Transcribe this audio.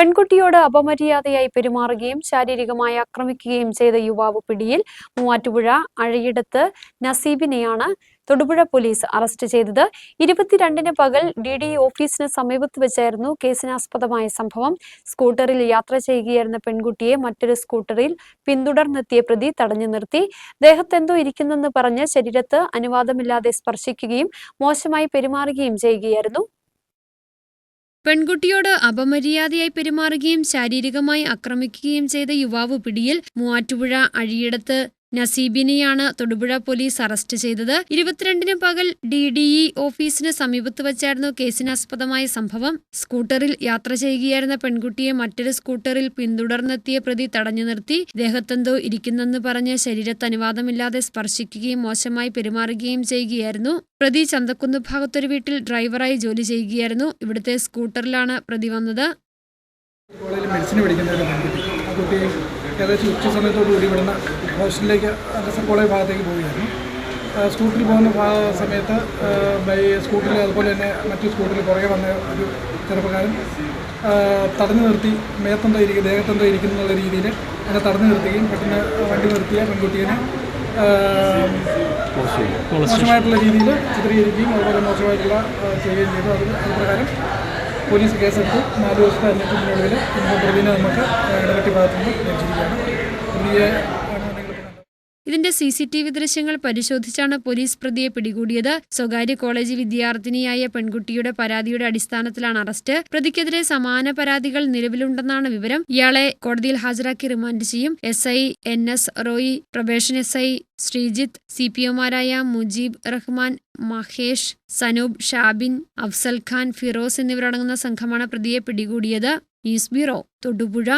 പെൺകുട്ടിയോട് അപമര്യാദയായി പെരുമാറുകയും ശാരീരികമായി ആക്രമിക്കുകയും ചെയ്ത യുവാവ് പിടിയിൽ മൂവാറ്റുപുഴ അഴയിടത്ത് നസീബിനെയാണ് തൊടുപുഴ പോലീസ് അറസ്റ്റ് ചെയ്തത്. ഇരുപത്തിരണ്ടിന് പകൽ ഡി ഡി ഓഫീസിന് സമീപത്ത് വെച്ചായിരുന്നു കേസിനാസ്പദമായ സംഭവം. സ്കൂട്ടറിൽ യാത്ര ചെയ്യുകയായിരുന്ന പെൺകുട്ടിയെ മറ്റൊരു സ്കൂട്ടറിൽ പിന്തുടർന്നെത്തിയ പ്രതി തടഞ്ഞു നിർത്തി. ദേഹത്തെന്തോ ഇരിക്കുന്നെന്ന് പറഞ്ഞ് ശരീരത്ത് അനുവാദമില്ലാതെ സ്പർശിക്കുകയും മോശമായി പെരുമാറുകയും ചെയ്യുകയായിരുന്നു. പെൺകുട്ടിയോട് അപമര്യാദയായി പെരുമാറുകയും ശാരീരികമായി ആക്രമിക്കുകയും ചെയ്ത യുവാവ് പിടിയിൽ മൂവാറ്റുപുഴ അഴിയിടത്ത് നസീബിനെയാണ് തൊടുപുഴ പോലീസ് അറസ്റ്റ് ചെയ്തത്. ഇരുപത്തിരണ്ടിന് പകൽ ഡി ഡി ഇ ഓഫീസിന് സമീപത്ത് വച്ചായിരുന്നു കേസിനാസ്പദമായ സംഭവം. സ്കൂട്ടറിൽ യാത്ര ചെയ്യുകയായിരുന്ന പെൺകുട്ടിയെ മറ്റൊരു സ്കൂട്ടറിൽ പിന്തുടർന്നെത്തിയ പ്രതി തടഞ്ഞു നിർത്തി. ദേഹത്തെന്തോ ഇരിക്കുന്നെന്ന് പറഞ്ഞ് ശരീരത്ത് അനുവാദമില്ലാതെ സ്പർശിക്കുകയും മോശമായി പെരുമാറുകയും ചെയ്യുകയായിരുന്നു. പ്രതി ചന്തക്കുന്ന് ഭാഗത്തൊരു വീട്ടിൽ ഡ്രൈവറായി ജോലി ചെയ്യുകയായിരുന്നു. ഇവിടുത്തെ സ്കൂട്ടറിലാണ് പ്രതി വന്നത്. ആ കുട്ടി ഏകദേശം ഉച്ച സമയത്തോടുകൂടി ഇവിടുന്ന് ഹോസ്റ്റലിലേക്ക് അഗസർ കോളേജ് ഭാഗത്തേക്ക് പോവുകയായിരുന്നു. സ്കൂട്ടറിൽ പോകുന്ന സമയത്ത് ബൈ സ്കൂട്ടറിൽ അതുപോലെ തന്നെ മറ്റു സ്കൂട്ടറിൽ പുറകെ വന്ന ഒരു ചെറുപ്പക്കാരൻ തടഞ്ഞു നിർത്തി മേത്തന്തോ ഇരിക്കും ദേഹത്തെന്തോ ഇരിക്കുന്നു എന്നുള്ള രീതിയിൽ എന്നെ തടഞ്ഞു നിർത്തുകയും പെട്ടെന്ന് വണ്ടി നിർത്തിയ പെൺകുട്ടീനെ മോശമായിട്ടുള്ള രീതിയിൽ ചിത്രീകരിക്കുകയും അതുപോലെ മോശമായിട്ടുള്ള ചെയ്യുകയും ചെയ്തു. അത് അത് പ്രകാരം പോലീസ് കേസെടുത്ത്. നാല് ദിവസത്തെ അന്വേഷണത്തിനൊടുവിൽ ഇന്ന് പ്രതിനെ നമുക്ക് ഇടവെട്ടി ഭാഗത്തുനിന്ന് ലഭിച്ചിരിക്കുകയാണ് പ്രതിയെ ഇതിന്റെ സി സി ടി വി ദൃശ്യങ്ങൾ പരിശോധിച്ചാണ് പോലീസ് പ്രതിയെ പിടികൂടിയത്. സ്വകാര്യ കോളേജ് വിദ്യാർത്ഥിനിയായ പെൺകുട്ടിയുടെ പരാതിയുടെ അടിസ്ഥാനത്തിലാണ് അറസ്റ്റ്. പ്രതിക്കെതിരെ സമാന പരാതികൾ നിലവിലുണ്ടെന്നാണ് വിവരം. ഇയാളെ കോടതിയിൽ ഹാജരാക്കി റിമാൻഡ് ചെയ്യും. S I N S Roy probation S I Sreejith C P ഒമാരായ Mujeeb Rahman Mahesh Sanoob Shabin Afsal Khan Firoz എന്നിവരടങ്ങുന്ന സംഘമാണ് പ്രതിയെ പിടികൂടിയത്. News bureau Thodupuzha.